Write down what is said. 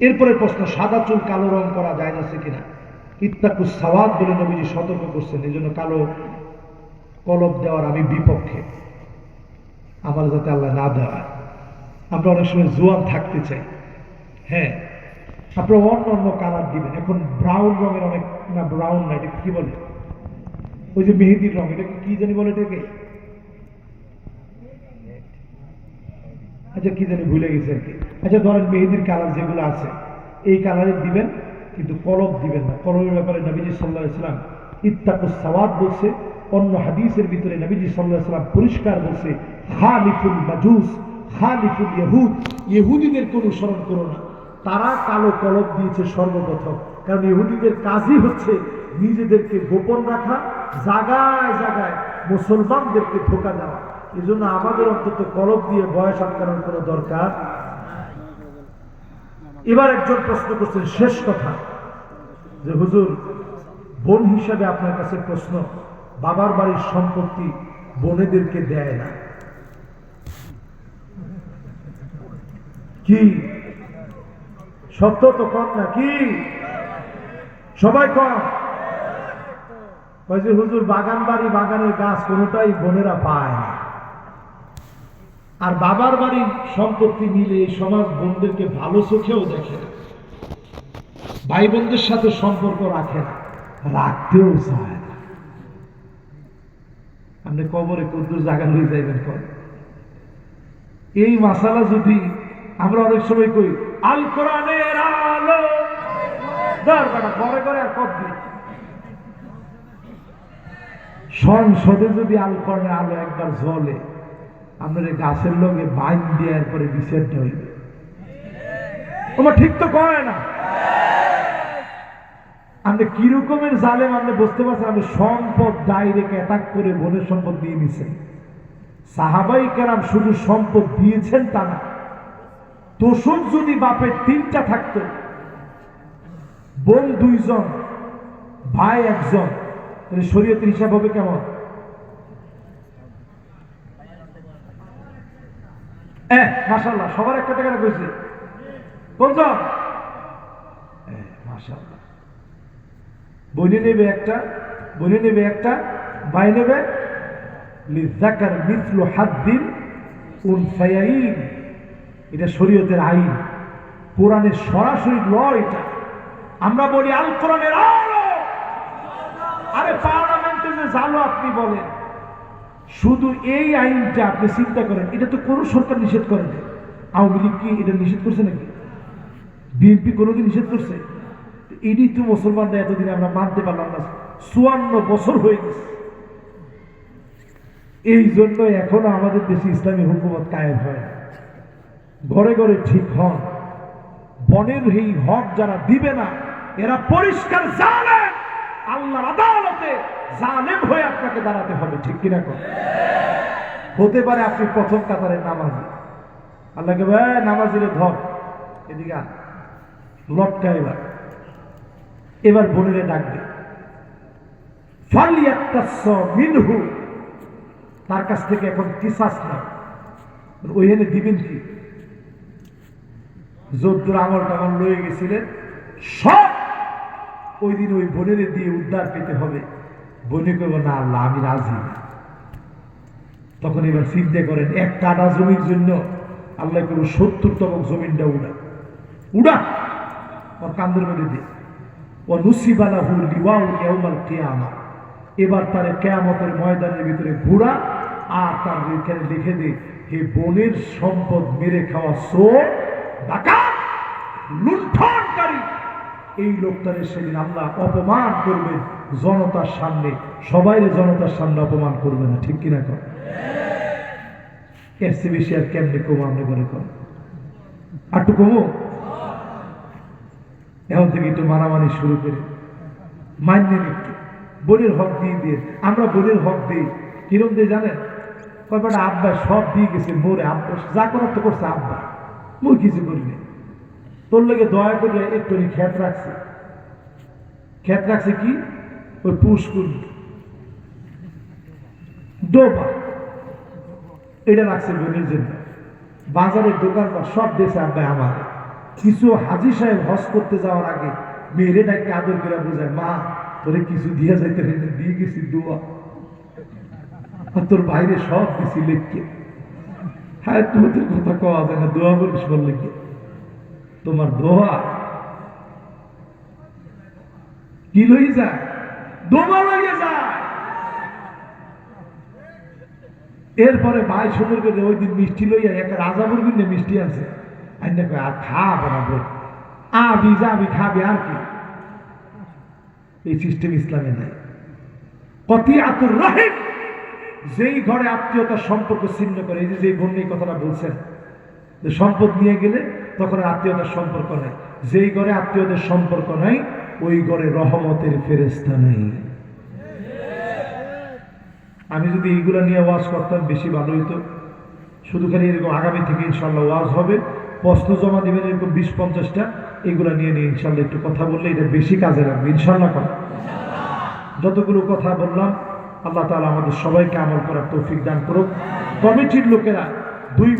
এরপরে প্রশ্ন, সাদা চুল কালো রং করা যায় আছে কিনা? ইত্তাকুস সাওয়াদ বলে নবীজি সতর্ক করছেন, এই জন্য কালো কলব দেওয়ার আমি বিপক্ষে। আমার যাতে আল্লাহ না দেওয়া আমরা অনেক সময় জোয়ান থাকতে চাই। হ্যাঁ আপনারা অন্য অন্য কালার দিবেন। এখন ব্রাউন রঙের অনেক না, ব্রাউন না, এটা কি বলে? ওই যে মেহেদির রং, এটা কি জানি বলে এটাকে? আচ্ছা কি জানি ভুলে গেছে আর কি। আচ্ছা ধরেন মেহেদির কালার যেগুলো আছে, এই কালারে দিবেন, কিন্তু কলব দিবেন না। কলমের ব্যাপারে নবীজি সাল্লাহ ইসলাম ইত্তাকুস সাওয়াদ বলছে, অন্য হাদিসের ভিতরে নবীজি সাল্লাহ ইসলাম পরিষ্কার বলছে, খালিফুল মাজুস, খালিফুল ইহুদ ইহুদিদেরকে অনুসরণ করো না। তারা কালো কলব দিয়েছে সর্বপ্রথম। কারণ ইহুদিদের কাজই হচ্ছে নিজেদেরকে গোপন রাখা, জাগায় জাগায় মুসলমানদেরকে ধোকা দেওয়া। এই জন্য আমাদের অন্তত কলব দিয়ে বয়স আটকানোর কোনো দরকার এবার একজন প্রশ্ন করছেন, শেষ কথা, যে হুজুর, বোন হিসাবে আপনার কাছে প্রশ্ন, বাবার বাড়ির সম্পত্তি বোনেদেরকে দেয় না। কি? সত্য তো কম না, কি? সবাই কম। হুজুর, বাগান বাড়ি বাগানের গাছ কোনোটাই বোনেরা পায় না। আর বাবার বাড়ির সম্পত্তি মিলে সমাজ বোনদেরকে ভালো চোখেও দেখে না। ভাই বোনদের সাথে সম্পর্ক রাখে না, রাখতেও চায় না। আপনি কবরে কদ্দুর জায়গা লয়ে যাইবেন কর এই মাসালা যদি আমরা অনেক সময় কই, আল কোরআনের আলো। বেটা, ঘরে ঘরে আর কব সংসদে যদি আল কোরআনের আলো একবার জ্বলে আপনার গাছের লগে বাইন দেওয়ার পরে বিচারটা হইবে তোমার ঠিক তো কয় না? আপনি কিরকমের জালেম আপনি বুঝতে পারছেন, আপনি সম্পদ ডাইরেক্ট অ্যাটাক করে বোনের সম্পদ দিয়ে নিছেন। সাহাবাই কেরাম শুধু সম্পদ দিয়েছেন তা না, তোষক যদি বাপের তিনটা থাকতো, বোন দুইজন, ভাই একজন, তাহলে শরীয়তের হিসাব হবে কেমন? হ্যাঁ মাসাল্লাহ সবার একটা টাকা কইছে কোনজন মাসাল্লাহ বনে নেবে একটা বনে নেবে একটা ভাই নেবে লিজাকার মিথলু হাদ্দিন উনসায়াইন এটা শরীয়তের আইন। কোরআনের সরাসরি ল এটা। আমরা বলি, আল কোরআনের আরে পার্লামেন্টে যে জালো আপনি বলেন। শুধু এই আইনটা আপনি চিন্তা করেন, এটা তো কোনো সরকার নিষেধ করে না আওয়ামী লীগ কি এটা নিষেধ করছে নাকি? বিএনপি কোনোদিন নিষেধ করছে? এটি তো মুসলমানরা এতদিন আমরা মানতে পারলাম না, চুয়ান্ন বছর হয়ে গেছে। এই জন্য এখনও আমাদের দেশে ইসলামী হুকুমত কায়েম হয় ঘরে ঘরে ঠিক হন। বনের এই হক যারা দিবে না, এরা পরিষ্কার জালেম আল্লাহর আদালতে জালেম হয়ে আপনাকে দাঁড়াতে হবে, ঠিক কিনা কর হতে পারে আপনি প্রথম কাতারের নামাজি। আল্লাহকে ভাই নামাজিরে ধর, এদিকে লটকা এবার। এবার বোনেরে ডাকবে মিনহু। তার কাছ থেকে এখন কিসাস না ওইখানে দিবেন কি? যদ্দুর আমল টামল লয়ে গেছিলেন। সব ওই দিন ওই বোনের দিয়ে উদ্ধার পেতে হবে। বনে করব না আল্লাহ, আমি রাজি। তখন এবার চিন্তা করেন, এক কাটা জমির জন্য আল্লাহ করব সত্তর তবক জমিনটা উড়া। উড়া? ওর কান্দের মধ্যে দিয়ে। ও নুসিবালা হুল লিওয়াউ ইয়াউমাল কিয়ামা। এবার তার কেয়ামতের ময়দানের ভিতরে ঘোড়া আর তার এখানে লিখে দে, হে বোনের সম্পদ মেরে খাওয়া সোর ডাকাত, লুণ্ঠনকারী এই লোকটারে সেদিন আল্লাহ অপমান করবেন জনতার সামনে। সবাইরে জনতার সামনে অপমান করবে না, ঠিক কিনা কর কমো আপনি মনে করেন কমো? এখন থেকে একটু মানামানি শুরু করে। মান্য একটু। বোনের হক দিয়ে দিয়ে। আমরা বোনের হক দিই। কিরম দিয়ে জানেন? কয়টা আব্বা সব দিয়ে গেছে মোরে, আব্বা যা করার তো করছে আব্বা। মুই কিছু করিনি তোর লোকে দয়া করে একটু খ্যাত রাখছে। খ্যাত রাখছে কি? ওই পুষ্কুল। ডোবা। এটা রাখছে বোনের জন্য বাজারের দোকান সব দেশে আব্বা আমার। কিছু হাজি সাহেব হজ করতে যাওয়ার আগে মেয়েরে ডাকে আদর করে বোঝায়, মা, তোরে কিছু দিয়ে যাইতে দিয়ে গেছি দোয়া আর তোর বাইরে সব কিছু লিখকে। হ্যাঁ তোমাদের কথা কওয়া যায় না, দোয়া করিস বললে কি তোমার দোয়া। কি লই যায়? দোয়া লইয়া যায়। এরপরে ভাই সুন্দর করে ওই দিন মিষ্টি লইয়া, এক রাজাপুর কিনে মিষ্টি আছে। আইনা কয়, আর খা বানাবো আবি যাবি, খাবি, আর কি? এই সিস্টেম ইসলামে নাই। কতি আতুর রহিম, যেই ঘরে আত্মীয়তার সম্পর্ক ছিন্ন করে, এই যে যে বন্যা কথাটা বলছেন, যে সম্পদ নিয়ে গেলে তখন আত্মীয়তার সম্পর্ক নাই। যেই ঘরে আত্মীয়দের সম্পর্ক নাই, ওই ঘরে রহমতের ফেরেস্তা নেই। আমি যদি এইগুলো নিয়ে ওয়াজ করতাম, বেশি ভালো হইতো। শুধু খালি এরকম আগামী থেকে ইনশাল্লাহ ওয়াজ হবে। প্রশ্ন জমা দিবেন এরকম বিশ পঞ্চাশটা। এগুলো নিয়ে নিয়ে ইনশাল্লাহ একটু কথা বললে এটা বেশি কাজে লাগবে ইনশাল্লাহ কথা যতগুলো কথা বললাম, আল্লাহ তাআলা আমাদের সবাইকে আমল করার তৌফিক দান করুক। কমিটির লোকেরা দুই